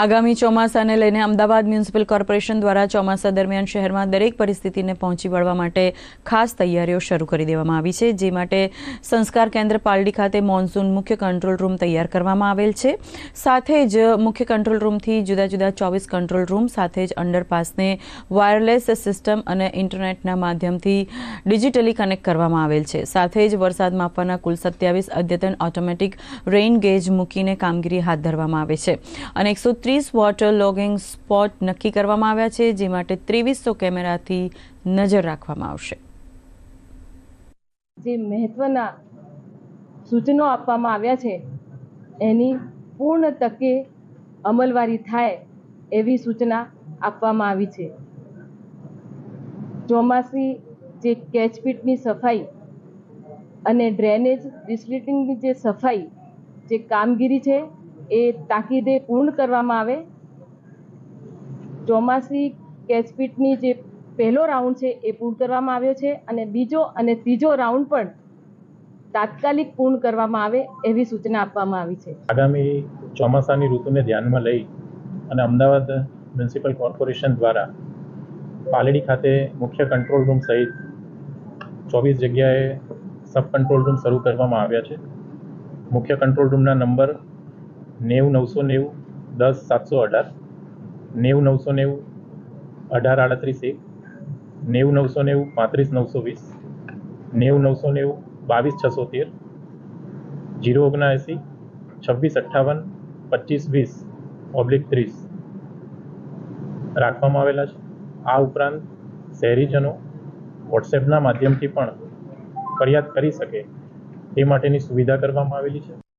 આગામી ચોમાસાને લઈને Ahmedabad municipal corporation દ્વારા ચોમાસા દરમિયાન શહેરમાં દરેક પરિસ્થિતિને પહોંચી વળવા માટે ખાસ તૈયારીઓ શરૂ કરી દેવામાં આવી છે, જે માટે સંસ્કાર કેન્દ્ર પાલડી ખાતે મોન્સૂન મુખ્ય કંટ્રોલ રૂમ તૈયાર કરવામાં આવેલ છે. સાથે જ મુખ્ય કંટ્રોલ રૂમથી જુદા જુદા ચોવીસ કંટ્રોલ રૂમ, સાથે જ અંડરપાસને વાયરલેસ સિસ્ટમ અને ઇન્ટરનેટના માધ્યમથી ડિજિટલી કનેક્ટ કરવામાં આવેલ છે. સાથે જ વરસાદ માપવાના કુલ સત્યાવીસ અદ્યતન ઓટોમેટિક રેઇન ગેજ મૂકીને કામગીરી હાથ ધરવામાં આવે છે અને એકસો ત્રીસ વોટર લોગિંગ સ્પોટ નક્કી કરવામાં આવ્યા છે, જે માટે ત્રેવીસો કેમેરાથી નજર રાખવામાં આવશે. જે મહત્ત્વના સૂચનો આપવામાં આવ્યા છે, એની પૂર્ણ તકે અમલવારી થાય એવી સૂચના આપવામાં આવી છે. ચોમાસી જે કેચપીટની સફાઈ અને ડ્રેનેજ ડિસ્લિટિંગની જે સફાઈ જે કામગીરી છે એ તાકીદે પૂર્ણ કરવામાં આવે. ચોમાસી કેચપીટની જે પહેલો રાઉન્ડ છે એ પૂર્ણ કરવામાં આવ્યો છે અને બીજો અને ત્રીજો રાઉન્ડ પણ તાત્કાલિક પૂર્ણ કરવામાં આવે એવી સૂચના આપવામાં આવી છે. આગામી ચોમાસાની ઋતુને ધ્યાનમાં લઈ અને અમદાવાદ મ્યુનિસિપલ કોર્પોરેશન દ્વારા પાલડી ખાતે મુખ્ય કંટ્રોલ રૂમ સહિત ચોવીસ જગ્યાએ સબ કંટ્રોલ રૂમ શરૂ કરવામાં આવ્યા છે. મુખ્ય કંટ્રોલ રૂમના નંબર નેવું નવસો નેવું, દસ સાતસો અઢાર. નેવું નવસો નેવું, અઢાર આડત્રીસ એક. નેવું નવસો નેવું, પાંત્રીસ નવસો વીસ. નેવું નવસો નેવું, બાવીસ છસો તેર. જીરો ઓગણએંસી છવ્વીસ અઠ્ઠાવન, પચીસ વીસ, ઓબ્લિક ત્રીસ. રાખવામાં આવેલા છે. આ ઉપરાંત શહેરીજનો વોટ્સએપના માધ્યમથી પણ ફરિયાદ કરી શકે તે માટેની સુવિધા કરવામાં આવેલી છે.